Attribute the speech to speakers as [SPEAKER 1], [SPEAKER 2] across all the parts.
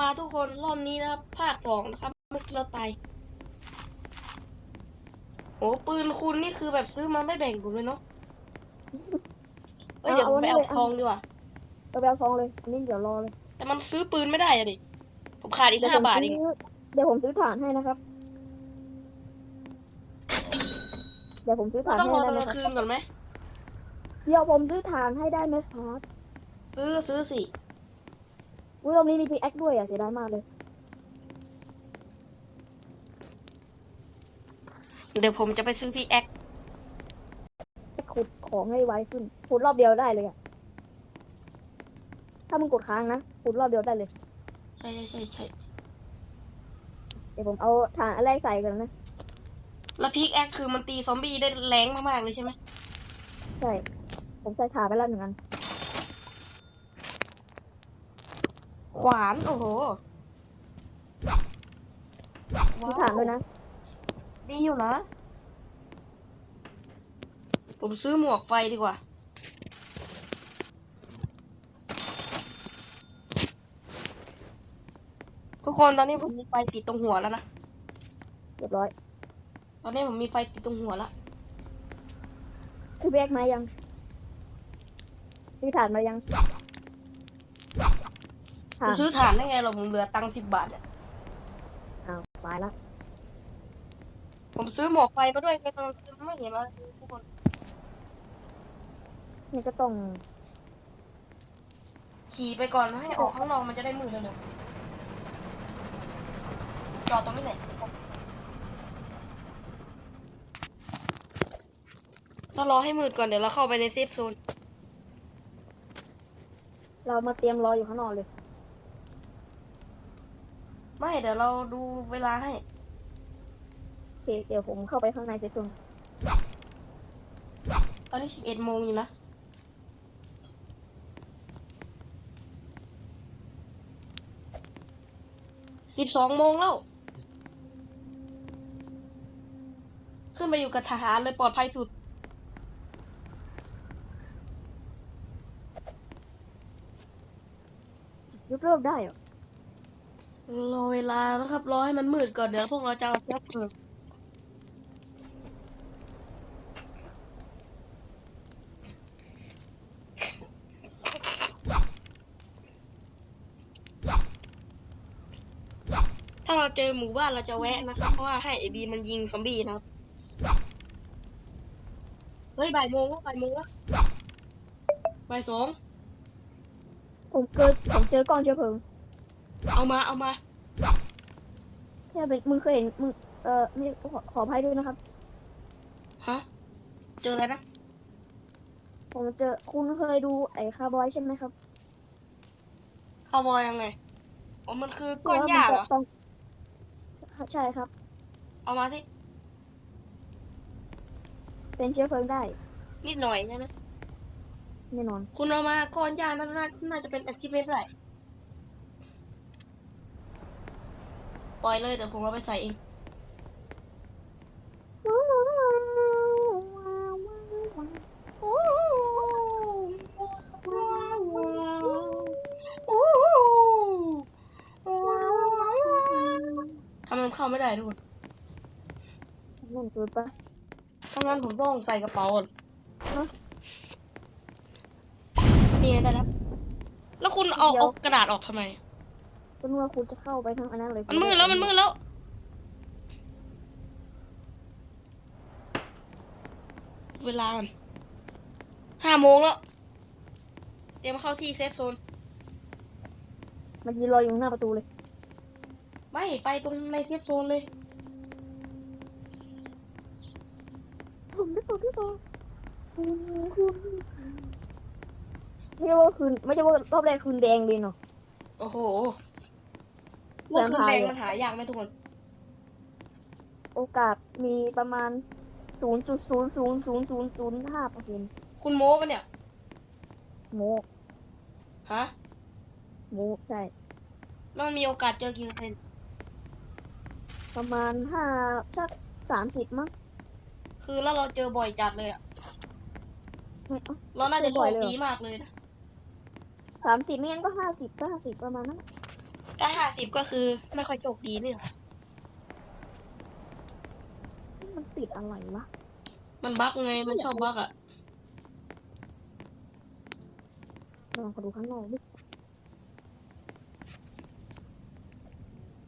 [SPEAKER 1] มาทุกคนรอบนี้นะครับ ภาคสองนะครับเมื่อกี้เราตายโอ้ปืนคุณนี่คือแบบซื้อมาไม่แบ่งผมเลยเนาะเอ้ยเดี๋ยวผมไปเอาทองดีกว่า
[SPEAKER 2] เอาไปเอาทองเลยอันนี้เดี๋ยวรอเลย
[SPEAKER 1] แต่มันซื้อปืนไม่ได้อะดิผมขาดอีก
[SPEAKER 2] เดี๋ยว
[SPEAKER 1] ห้า
[SPEAKER 2] ผม
[SPEAKER 1] บาท
[SPEAKER 2] ซื้
[SPEAKER 1] เอง
[SPEAKER 2] อเดี๋ยวผมซื้อถ่านให้นะครับ เดี๋ยวผมซื้อ
[SPEAKER 1] เรา
[SPEAKER 2] ถ่าน
[SPEAKER 1] ต้อง
[SPEAKER 2] ให้
[SPEAKER 1] รอ
[SPEAKER 2] ได้
[SPEAKER 1] ตอน
[SPEAKER 2] ไหม
[SPEAKER 1] กลาง
[SPEAKER 2] ครับ
[SPEAKER 1] คืนก่อนไหม
[SPEAKER 2] เดี๋ยวผมซื้อถ่านให้ได้ไหมครับ
[SPEAKER 1] ซื้อซื้อสิ
[SPEAKER 2] อุ้ยรอบนี้มีพีแอคด้วยอะเสียดายมากเลย
[SPEAKER 1] เดี๋ยวผมจะไปซื้อพีแอค
[SPEAKER 2] ขุดของให้ไวขึ้นขุดรอบเดียวได้เลยอะถ้ามึงกดค้างนะขุดรอบเดียวได้เลย
[SPEAKER 1] ใช่ใช่ใช่ใช่
[SPEAKER 2] เดี๋ยวผมเอาถ่านอันแรกใส่กันนะ
[SPEAKER 1] แล้วพีแอคคือมันตีซอมบี้ได้แรงมากๆเลยใช่ไหม
[SPEAKER 2] ใช่ ผมใส่ถ่านไปแล้วหนึ่งอัน
[SPEAKER 1] ขวานโอ้โห
[SPEAKER 2] มีถ่านด้วยนะ
[SPEAKER 1] ดีอยู่นะ ผมซื้อหมวกไฟดีกว่า ทุกคนตอนนี้ผมมีไฟติดตรงหัวแล้วนะ
[SPEAKER 2] เรียบร้อย
[SPEAKER 1] ตอนนี้ผมมีไฟติดตรงหัวแล้ว
[SPEAKER 2] คือแบกมายังมีถ่านมายัง
[SPEAKER 1] ผ
[SPEAKER 2] ถ่ามน
[SPEAKER 1] ซื้อถ่านได้ไงเราผมเหลือตังค์สิบบาทอะ
[SPEAKER 2] อ้าวตายละ
[SPEAKER 1] ผมซื้อหมวกไฟมาด้วยไงตอนกลางคืนไม่เห็นอะไรทุกคน
[SPEAKER 2] นี่ก็ต้อง
[SPEAKER 1] ขี่ไปก่อนให้ออกข้างนอกมันจะได้มืดเร็วๆจอดตรงนี้ไหนอยถ้ารอให้มืดก่อนเดี๋ยวเราเข้าไปในเซฟโซน
[SPEAKER 2] เรามาเตรียมรออยู่ข้างนอกเลย
[SPEAKER 1] ไม่เดี๋ยวเราดูเวลาให้
[SPEAKER 2] โอเคเดี๋ยวผมเข้าไปข้างในเซฟโซน
[SPEAKER 1] ตอนนี้สิบเอ็ดโมงอยู่นะ สิบสองโมงแล้ว ขึ้นไปอยู่กับทหารเลยปลอดภัยสุด
[SPEAKER 2] ยกเลิกได้เหรอ
[SPEAKER 1] รอเวลานะครับ รอให้มันมืดก่อนเดี๋ยวพวกเราจะเอาแป๊บเกินถ้าเราเจอหมู่บ้านเราจะแวะนะครับ เพราะว่าให้ไอบีมันยิงซอมบี้นะครับ เฮ้ยบ่ายโมงแล้วบ่ายโมงแล้วบ่ายสอง
[SPEAKER 2] ผมเกิดผมเจอกล้องเชื้อเพลิง
[SPEAKER 1] เอามาเอามา
[SPEAKER 2] แค่เป็นมึงเคยเห็นมึงเอ่อไม่ขอขออภัยด้วยนะครับ
[SPEAKER 1] ฮะเจออะไรนะ
[SPEAKER 2] ผมเจอคุณเคยดูไอ้คาร์บอยใช่ไหมครับ
[SPEAKER 1] คาวบอยยังไงอ๋อมันคือก้อนหญ้า
[SPEAKER 2] ที่
[SPEAKER 1] เหร
[SPEAKER 2] ว่า
[SPEAKER 1] อ
[SPEAKER 2] มันจะต้องใช่ครับ
[SPEAKER 1] เอามาสิ
[SPEAKER 2] เป็นเชื้อเพลิงได้
[SPEAKER 1] นิดหน่อยนะนะ
[SPEAKER 2] แน่นอน
[SPEAKER 1] คุณเอามาก้อนหญ้าน่าน่าน่าจะเป็นอาชีพได้ ปล่อยเลยเดี๋ยวผมเอาไปใส่เองทำไมมันเข้าไม่ได้ทุกคน
[SPEAKER 2] นั่นเกินปะ
[SPEAKER 1] ถ้างั้นผมต้องใส่กระเป๋าก่อน
[SPEAKER 2] ฮะ
[SPEAKER 1] นี่ไงได้แล้ว แล้วคุณเอาเอากระดาษออกทำไม
[SPEAKER 2] คุณว่าคุณจะเข้าไปทางอันนั้นเลย
[SPEAKER 1] มันมืดแล้วมันมืดแล้ว เวลามันห้าโมงแล้วเตรียมเข้าที่เซฟโซน
[SPEAKER 2] มันยืนรออยู่หน้าประตูเลย
[SPEAKER 1] ไม่ไปตรงในเซฟโซนเลย
[SPEAKER 2] ผมไม่ตอบไม่ตอบไม่ใช่ว่าคืนไม่ใช่ว่ารอบแรกคืนแดงเลยเนาะ
[SPEAKER 1] โอ้โห ลูกคืนแดงมันหายากไหมทุกคน
[SPEAKER 2] โอกาสมีประมาณศูนย์จุดศูนย์ศูนย์ศูนย์ศูนย์ศูนย์ห้าเปอร์เซ็นต์
[SPEAKER 1] คุณโม้ปะเนี่ย
[SPEAKER 2] โม
[SPEAKER 1] ฮะ
[SPEAKER 2] โมใช่
[SPEAKER 1] แล้วมันมีโอกาสเจอกี่เปอร์เซ็นต์
[SPEAKER 2] ประมาณห้าสักสามสิบมั้ง
[SPEAKER 1] คือแล้วเราเจอบ่อยจัดเลยอะ
[SPEAKER 2] ไม่เอา
[SPEAKER 1] เราน่าจะโช
[SPEAKER 2] บ่อย
[SPEAKER 1] ค
[SPEAKER 2] เลยเหรอ
[SPEAKER 1] ดีมากเลยนะ
[SPEAKER 2] สามสิบไม่งั้นก็ห้าสิบก็ห้าสิบประมาณนั้น
[SPEAKER 1] อ ถ้าห้าสิบก็คือไม่ค่อยโชคดีนี่หรอ
[SPEAKER 2] มันติดอะไรวะ
[SPEAKER 1] มันบั๊กไง มันชอบบั๊กอะ
[SPEAKER 2] ลองขอดูข้างนอกดิ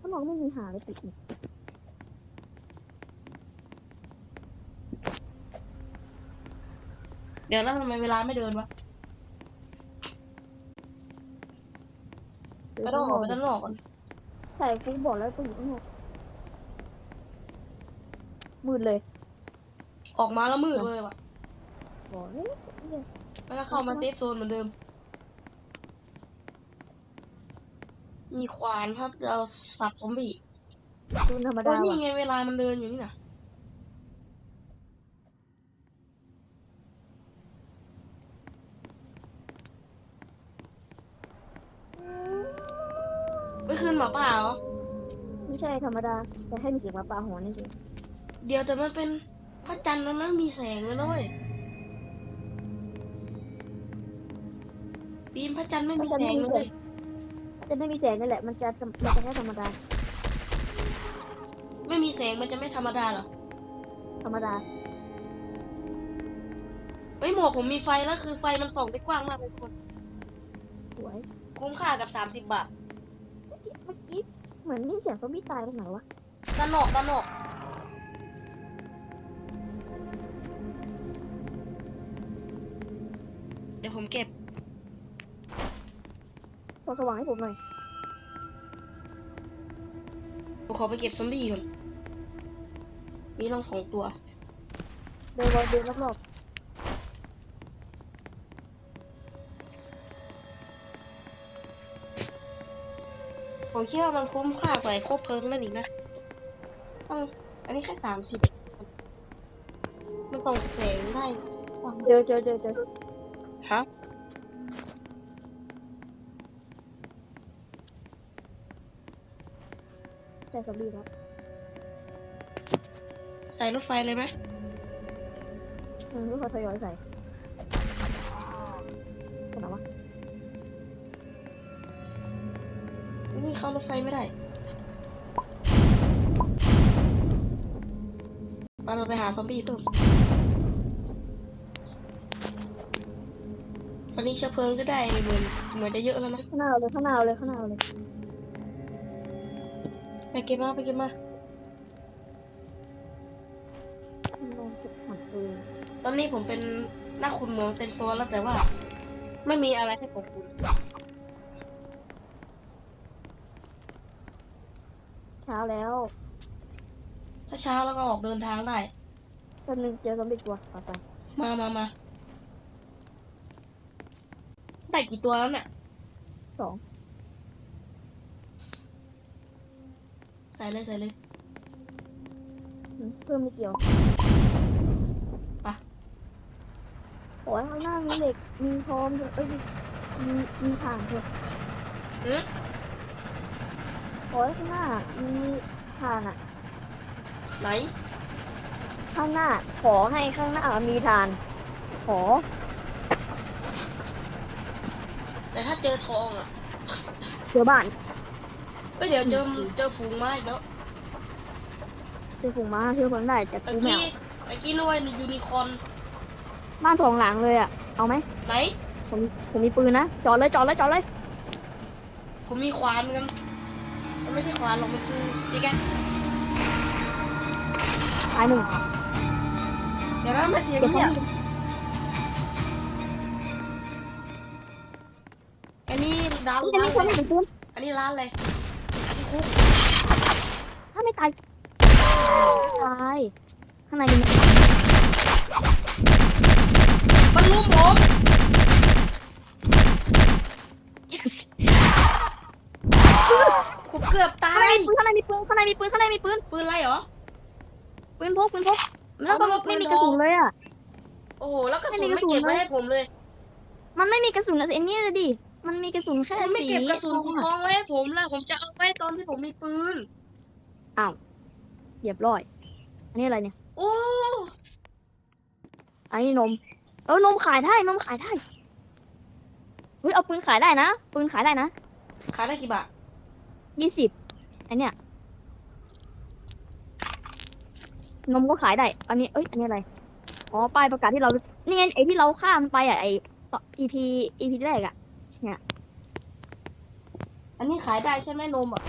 [SPEAKER 2] ข้างนอกไม่มีหาเลยติดอีก
[SPEAKER 1] เดี๋ยวแล้วทำไมเวลาไม่เดินวะ
[SPEAKER 2] เดี๋ยว
[SPEAKER 1] ก็ต้องออกไป
[SPEAKER 2] ข้า
[SPEAKER 1] ด้างน
[SPEAKER 2] นอก
[SPEAKER 1] นอกก่อน
[SPEAKER 2] ใส่ฟุตบอลแล้วก็อยู่ข้างนอกมืดเลย
[SPEAKER 1] ออกมาแล้วมืดเลยว่ะ
[SPEAKER 2] บอกเฮ้ย
[SPEAKER 1] แล้วก็เข้ามาเซฟโซนเหมือนเดิม มีควานครับจะเอาสับซอมบี้
[SPEAKER 2] ดูธรรม
[SPEAKER 1] โอ้
[SPEAKER 2] ดาย
[SPEAKER 1] นี่
[SPEAKER 2] ว่ะ
[SPEAKER 1] ไงเวลามันเดินอยู่นี่นะ ไม่คืนหมาป่าเหรอ
[SPEAKER 2] ไม่ใช่ธรรมดา แต่ให้มีเสียงหมาป่าหอนนี่สิ
[SPEAKER 1] เดี๋ยวแต่มันเป็นพระจันทร์แล้วนะมีแสงแล้วนะเว้ยบีมพระจันทร์ไม่มีแสงเลย
[SPEAKER 2] จะไม่มีแสงนั่นแหละ มันจะมันจะแค่ธรรมดา
[SPEAKER 1] ไม่มีแสงมันจะไม่ธรรมดาเหรอ
[SPEAKER 2] ธรรมดา
[SPEAKER 1] เฮ้ยหมวกผมมีไฟแล้วคือไฟมันส่องได้กว้างมากเลยทุกคน
[SPEAKER 2] สวย
[SPEAKER 1] คุ้มค่ากับสามสิบบาท
[SPEAKER 2] เมื่อกี้ เหมือนนี่เสียงซอมบี้ตายตรงไหนวะ
[SPEAKER 1] ด้านนอกด้านนอกเดี๋ยวผมเก็บ
[SPEAKER 2] พอสว่างให้ผมหน่อย
[SPEAKER 1] ผมขอไปเก็บซอมบี้ก่อน มีต้องสองตัว
[SPEAKER 2] เดินรอบเดินรอบ
[SPEAKER 1] ผมคิดว่ามันคุ้มค่ากว่าไอ้ครบเพลิงนั่นอีกนะต้องอันนี้แค่สามสิบมันส่งแสงได้
[SPEAKER 2] ๆเจอเจอเจอเจอ
[SPEAKER 1] ฮะ
[SPEAKER 2] ใส่ซอมบี้แล้ว
[SPEAKER 1] ใส่รถไฟเลยไหม
[SPEAKER 2] เออรู้เขาทยอยใส่
[SPEAKER 1] เข้ารถไฟไม่ได้มาเราไปหาซอมบี้เพิ่มตอนนี้เชื้อเพลิงก็ได้เหมือนเหมือนจะเยอะแล้วนะ
[SPEAKER 2] ข้างหน้าเราเลยข้างหน้าเราเลยข้างหน้าเราเลย
[SPEAKER 1] ไปเก็บมาไปเก็บมา
[SPEAKER 2] ลองเก็บหันเออ
[SPEAKER 1] ตอนนี้ผมเป็นหน้าขุนเมืองเต็มตัวแล้วแต่ว่า ไม่มีอะไรให้ผมขุด
[SPEAKER 2] ช้าแล้ว
[SPEAKER 1] ถ้าเช้าแล้วก็ออกเดินทางได้
[SPEAKER 2] ตอนนึงเจอซอมบี้ตัวไปไป
[SPEAKER 1] มามามาได้กี่ตัวแล้วเนี่ย
[SPEAKER 2] สอง
[SPEAKER 1] ใส่เลยใส่เลย
[SPEAKER 2] อืมเพิ่มไม่เกี่ยว
[SPEAKER 1] ไป
[SPEAKER 2] โอ้ยข้างหน้ามีเหล็กมีทองด้วยเอ้ยมีมีถ่านด้วย
[SPEAKER 1] อืม
[SPEAKER 2] โอ้ยข้างหน้ามีถ่านอะ
[SPEAKER 1] ไหน
[SPEAKER 2] ข้างหน้า ขอให้ข้างหน้ามีถ่าน ขอ
[SPEAKER 1] แต่ถ้าเจอทองอะ
[SPEAKER 2] เจอบ้าน
[SPEAKER 1] ก็เดี๋ยวเจอเจอฝูงไม้อีกแล้ว
[SPEAKER 2] เจอฝูงม้าเชื่อเพิ่งได้แต่
[SPEAKER 1] ตะ
[SPEAKER 2] กูไม่
[SPEAKER 1] กี้
[SPEAKER 2] เอา
[SPEAKER 1] ตะกี้นึกว่ายูนิคอร์น
[SPEAKER 2] บ้านสองหลังเลยอะ เอาไหม
[SPEAKER 1] ไหน
[SPEAKER 2] ผม ผมมีปืนนะ จอดเลย จอดเลย จอดเลย
[SPEAKER 1] ผมมีควานเหมือนกันมัน ไม่ใช่ควานหรอกมันคือดีกัน
[SPEAKER 2] ตายหนึ่ง
[SPEAKER 1] เดี๋ยวนะมันเสียง
[SPEAKER 2] เดี๋ยว
[SPEAKER 1] เงี
[SPEAKER 2] เขา
[SPEAKER 1] ยบอันนี้ร้าน
[SPEAKER 2] ไม่
[SPEAKER 1] ร้าน
[SPEAKER 2] มีคน
[SPEAKER 1] อะไร
[SPEAKER 2] ไม่ถึงปืน
[SPEAKER 1] อันนี้ร้านอะไรที่คุก
[SPEAKER 2] ถ้าไม่ตายตายข้างในมี
[SPEAKER 1] มันลุมผม ผมเกือบตา
[SPEAKER 2] ข้างใน
[SPEAKER 1] ย
[SPEAKER 2] มีปืนข้างในมีปืนข้างในมีปืนข้างในมีปืน
[SPEAKER 1] ปืนอะไรเหรอ
[SPEAKER 2] ปืนพกปืนพกแล้วก็
[SPEAKER 1] เอามาปืน
[SPEAKER 2] ไม่มี
[SPEAKER 1] ท
[SPEAKER 2] กระ
[SPEAKER 1] อง
[SPEAKER 2] สุนเลยอะ
[SPEAKER 1] โอ้โห แล้วกระสุน
[SPEAKER 2] ไม่มี
[SPEAKER 1] ไม่
[SPEAKER 2] กระสุน
[SPEAKER 1] เก็บไว้
[SPEAKER 2] เลย
[SPEAKER 1] ให้ผมเลย
[SPEAKER 2] มันไม่มีกระสุนอะสิอันนี้เลยดิ มันมีกระสุนแค่
[SPEAKER 1] ผมไม่
[SPEAKER 2] สี
[SPEAKER 1] เก็บกระสุนสี
[SPEAKER 2] ท
[SPEAKER 1] ท
[SPEAKER 2] อง
[SPEAKER 1] องไว้ให้ผมแล้วผมจะเอาไว้ตอนที่ผมมีปืน
[SPEAKER 2] เหยียบร้อย อันนี้อะไรเนี่ย
[SPEAKER 1] โอ้
[SPEAKER 2] อันนี้นม เออนมขายได้นมขายได้เฮ้ยเอาปืนขายได้นะปืนขายได้นะ
[SPEAKER 1] ขายได้กี่บาท
[SPEAKER 2] ยี่สิบอันเนี้ยนมก็ขายได้ อันนี้ เอ้ย อันนี้อะไร อ๋อป้ายประกาศที่เรา นี่ไงไอที่เราข้ามไปอะไอ EP EP แรกอะ
[SPEAKER 1] อันนี้ขายได้ใช่ไหมนมอะ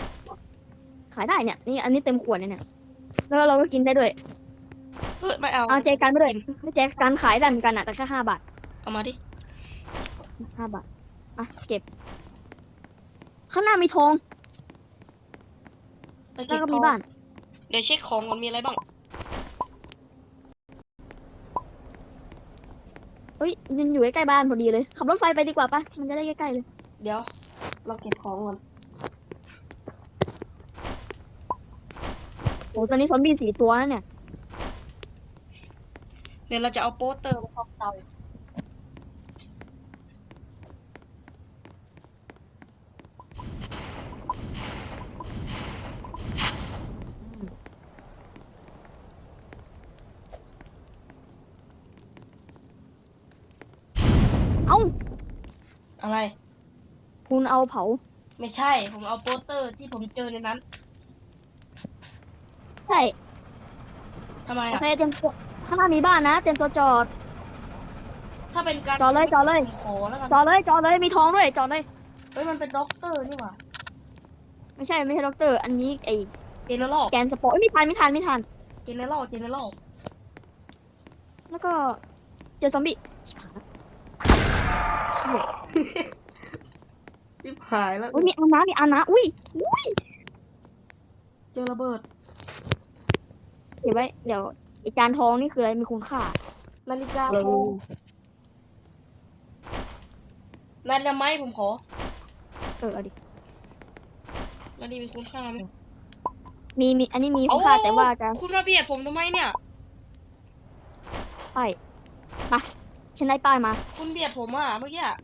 [SPEAKER 2] ขายได้เนี่ย นี่อันนี้เต็มขวดเนี่ยเนี่ย แล้วเราก็กินได้ด้วย
[SPEAKER 1] เฮ้ยไม่เอา
[SPEAKER 2] เอาเจกันไปด้วยไม่เจกันขายได้เหมือนกันอะ แต่แค่ห้าบาท
[SPEAKER 1] เอามาดิ
[SPEAKER 2] ห้าบาท อะ เก็บ ข้างหน้ามีทอง
[SPEAKER 1] ไป
[SPEAKER 2] แล้
[SPEAKER 1] เก็
[SPEAKER 2] ว
[SPEAKER 1] บ
[SPEAKER 2] ก็
[SPEAKER 1] ท
[SPEAKER 2] มี
[SPEAKER 1] อง
[SPEAKER 2] บ้าน
[SPEAKER 1] เดี๋ยวเช็คของก่อนมีอะไรบ้าง
[SPEAKER 2] เฮ้ยมันอยู่ใกล้ๆบ้านพอดีเลย ขับรถไฟไปดีกว่าปะมันจะได้ใกล้ๆเลย
[SPEAKER 1] เดี๋ยว เราเก็บของก่อน
[SPEAKER 2] โอ้ตอนนี้ซอมบี้สี่ตัวแล้วเนี่ย
[SPEAKER 1] เดี๋ยวเราจะเอาโปสเตอร์มาทับเตา
[SPEAKER 2] เอ้า
[SPEAKER 1] อะไร
[SPEAKER 2] คุณ เอาเผา
[SPEAKER 1] ไม่ใช่ ผมเอาโปสเตอร์ที่ผมเจอในนั้น
[SPEAKER 2] ใช่
[SPEAKER 1] ทำไม
[SPEAKER 2] โอ
[SPEAKER 1] อะ
[SPEAKER 2] เคเตรียมตัวข้างหน้ามีบ้านนะเตรียมตัวจอด
[SPEAKER 1] ถ้าเป็นการ
[SPEAKER 2] จอดเลยจอดเลย
[SPEAKER 1] ขอแล้วกัน
[SPEAKER 2] จอดเลยจอดเลยมีทองด้วยจอดเลย
[SPEAKER 1] เฮ้ยมันเป็นด็อกเตอร์นี่หว่า
[SPEAKER 2] ไม่ใช่ไม่ใช่ด็อกเตอร์ อันนี้ไอ
[SPEAKER 1] เจเนอเรล
[SPEAKER 2] แกนสปอร์ตเอ้ยไม่ทันไม่ทันไม่ทัน
[SPEAKER 1] เจเนอเรลเจเนอเรล
[SPEAKER 2] แล้วก็เจอซอมบี้ชิบหายแล้ว
[SPEAKER 1] ชิบหายแล้ว
[SPEAKER 2] อุ้ยมีอานะมีอานะอุ้ยอุ้ย
[SPEAKER 1] เจอระเบิด
[SPEAKER 2] เดี๋ยวไว้เดี๋ยวไอจานทองนี่คืออะไรมีคุณค่า
[SPEAKER 1] นาฬิกาทองนาฬิกาไม้ผมขอ
[SPEAKER 2] เออเอาดิ
[SPEAKER 1] นาฬิกามีคุณค่าไหม
[SPEAKER 2] มีมีอันนี้มีคุณค่าแต่ว่าจะ
[SPEAKER 1] คุณมาเบียดผมทำไมเนี่ย
[SPEAKER 2] ป้ายมาฉันได้ป้ายมา
[SPEAKER 1] คุณเบียดผมอะเมื่อกี้อะ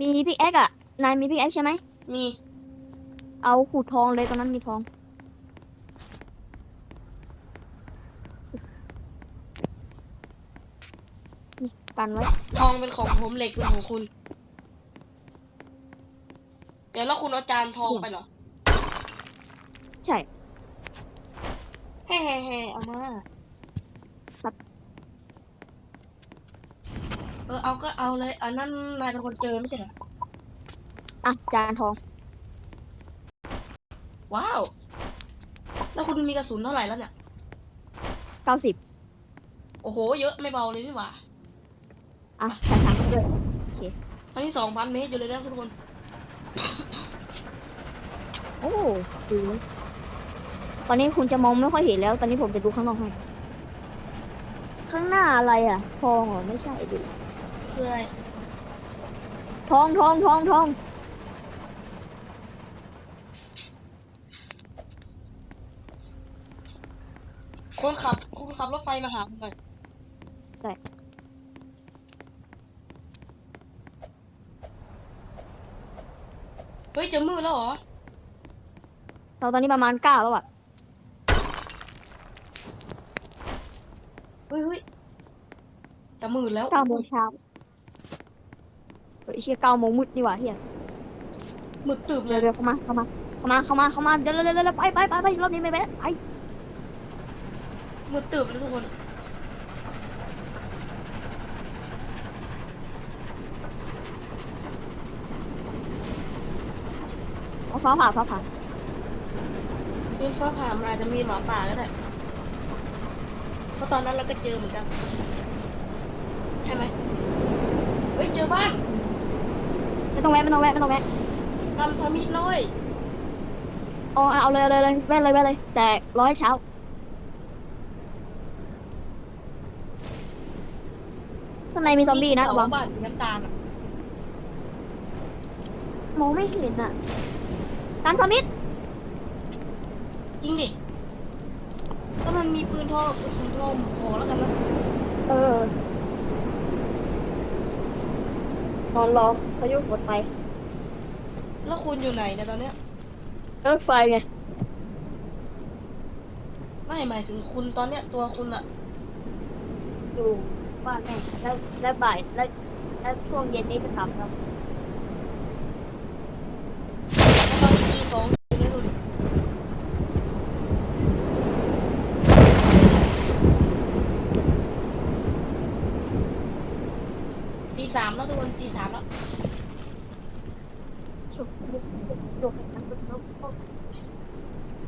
[SPEAKER 2] มีพิกแอคอะนายมีพิกแอคใช่ไหม
[SPEAKER 1] มี
[SPEAKER 2] เอาขูดทองเลยตรงนั้นมีทอง นี่กันไว้
[SPEAKER 1] ทองเป็นของผมเหล็กเป็นของคุณ เดี๋ยวแล้วคุณเอาจานทองไปเหรอ
[SPEAKER 2] ใช่
[SPEAKER 1] แฮ่แฮ่แฮ่เอามา
[SPEAKER 2] ครับ
[SPEAKER 1] เออเอาก็เอาเลยอันนั้นนายเป็นคนเจอไม่ใช่เหรอ
[SPEAKER 2] อะจานทอง
[SPEAKER 1] ว้าว แล้วคุณมีกระสุนเท่าไหร่แล้วเนี่ย
[SPEAKER 2] เก้าสิบ
[SPEAKER 1] โอ้โห เยอะไม่เบาเลยนี่หว่า
[SPEAKER 2] อะใส่ถังเยอะ
[SPEAKER 1] ตอนนี้สองพันเมตรอยู่เลยนะทุกคน
[SPEAKER 2] โอ้ดูตอนนี้คุณจะมองไม่ค่อยเห็นแล้ว ตอนนี้ผมจะดูข้างนอกให้ ข้างหน้าอะไรอะ ทองเหรอ ไม่ใช่ดู
[SPEAKER 1] คืออะไร
[SPEAKER 2] ทองทองทองทอง
[SPEAKER 1] คนขับคุณขับรถไฟมาหาผมหน่อยเฮ้ยจะมืดแล้วเหรอ
[SPEAKER 2] เราตอนนี้ประมาณเก้าแล้วอะ
[SPEAKER 1] เฮ้ยเฮ้ยจะมืดแล้ว
[SPEAKER 2] เก้าโมงเช้าเฮ้ยเชี่ยเก้าโมงมืดดีกว่าเฮีย
[SPEAKER 1] มืดตึบเล
[SPEAKER 2] เร็วยเร็วเข้ามาเข้ามาเข้ามาเข้ามาเข้ามาเร็วเร็วเร็วเร็วไปไปไปไปรอบนี้ไม่แวะไป
[SPEAKER 1] มืดตึบเลยทุกคน
[SPEAKER 2] เอาฟ้าผ่าฟ้าผ่า
[SPEAKER 1] คืนฟ้าผ่ามันอาจจะมีหมาป่าก็ได้เพราะตอนนั้นเราก็เจอเหมือนกัน ใช่ไหมเฮ้ยเจอบ้าน
[SPEAKER 2] ไม่ต้องแวะไม่ต้องแวะไม่ต้องแวะ
[SPEAKER 1] กำสมิธเลย
[SPEAKER 2] เอาเอาเลยเอาเลยเลยแวะเลยแวะเลย แต่ร้อยเช้า ข้างในมีซอมบี้นะระวัง
[SPEAKER 1] บ้านสีน้ำตาลอะ
[SPEAKER 2] มองไม่เห็นอะการซอมบี้
[SPEAKER 1] จริงดิถ้ามันมีปืนทองกระสุนทองผมขอแล้วกันนะ
[SPEAKER 2] เออ นอนรอพายุฝนไป
[SPEAKER 1] แล้วคุณอยู่ไหนเนี่ยตอนเนี้ย
[SPEAKER 2] รถไฟไง
[SPEAKER 1] ไม่หมายถึงคุณตอนเนี้ยตัวคุณอะ
[SPEAKER 2] อยู่บ้านแม่แล้วแล้วบ่ายแล้วแล้วช่วงเย็นนี้จะกลับครับ
[SPEAKER 1] แล้วตอนตีสองอยู่เลยดูดิ ตีสามแล้วทุกคนตีสามแล้ว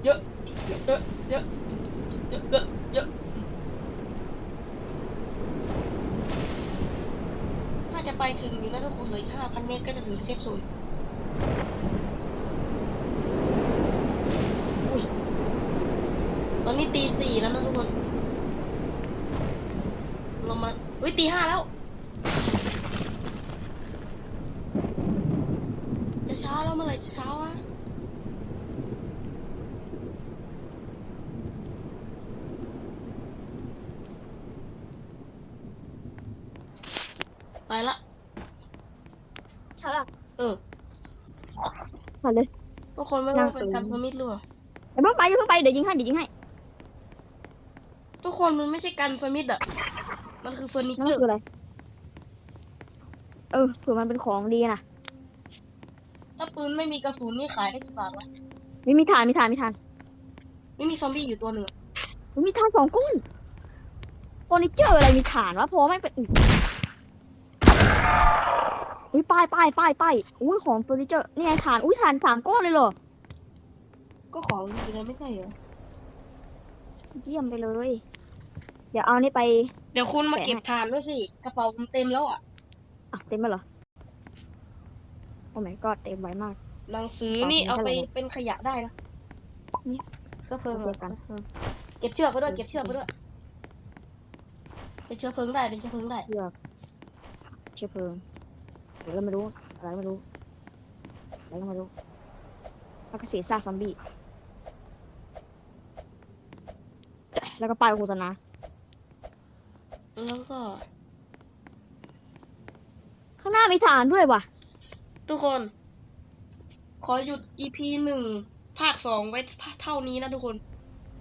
[SPEAKER 1] เยอะเยอะเยอะเยอะเยอะเยอะถ้าจะไปถึงอยู่นะทุกคนเลยห้าพันเมตรก็จะถึงเซฟโซนอุ้ยตอนนี้ตีสี่แล้วนะทุกคนเรามาเฮ้ยตีห้าแล้ว จะเช้าแล้วเมื่อไหร่จะเช้าวะไปละ
[SPEAKER 2] ใช่ละ
[SPEAKER 1] เออ
[SPEAKER 2] มาเลย
[SPEAKER 1] ทุกคนไม่ว่าเป็นการสมิธหรือเปล่า
[SPEAKER 2] เดี๋ยวเพิ่งไปอย่าเพิ่งไปเดี๋ยวยิงให้เดี๋ยวยิงให้
[SPEAKER 1] ทุกคนมันไม่ใช่การสมิธอะมันคือเฟอร์นิ
[SPEAKER 2] นั่น
[SPEAKER 1] เจอร์
[SPEAKER 2] คืออะไร เออเผื่อมันเป็นของดีนะ
[SPEAKER 1] ถ้าปืนไม่มีกระสุนนี่ขายได้กี่บาทวะ
[SPEAKER 2] มีมีฐานมีฐานมีฐาน
[SPEAKER 1] ไม่มีซอมบี้อยู่ตัวหนึ่งอะ
[SPEAKER 2] มีฐานสองก้อนเฟอร์นิเจอร์อะไรมีฐานวะพอไม่เป็นอุ้ยป้ายป้ายป้ายป้ายอุ้ยของเฟอร์นิเจอร์นี่ไงฐานอุ้ยฐานสามก้อนเลยเหรอ
[SPEAKER 1] ก็ของดีนะไม่ใช่เหรอ
[SPEAKER 2] เยี่ยมไปเลย เดี๋ยวเอานี่ไป
[SPEAKER 1] เดี๋ยวคุณมา
[SPEAKER 2] แปะให้
[SPEAKER 1] เก็บทานด้วยสิ กระเป๋าผมเต็มแล้วอะ
[SPEAKER 2] อะเต็มแล้วเหรอ โอ้ my god เต็มไวมาก
[SPEAKER 1] หนังสือ
[SPEAKER 2] ของ
[SPEAKER 1] นี่
[SPEAKER 2] ผม
[SPEAKER 1] เอาไป
[SPEAKER 2] เท่าไหร่เนี่ย
[SPEAKER 1] เป็นขยะได้นะ
[SPEAKER 2] นี่
[SPEAKER 1] เชื้อเพลิง
[SPEAKER 2] โอเคกัน
[SPEAKER 1] เออเก็บเชือกไปด้วยเก็บเชือกไปด้วยเป็นเชื้อเพลิงได้เป็นเชื้อเพลิงได้
[SPEAKER 2] เชือกเชื้อเพลิงเดี๋ยวก็ไม่รู้อะไรก็ไม่รู้อะไรก็ไม่รู้แล้วก็เสียซากซอมบี้แล้วก็ป้ายโฆษณา
[SPEAKER 1] แล้วก็
[SPEAKER 2] ข้างหน้ามีฐานด้วยว่ะ
[SPEAKER 1] ทุกคน ขอหยุด EP หนึ่งภาคสองไว้เท่านี้นะทุกคน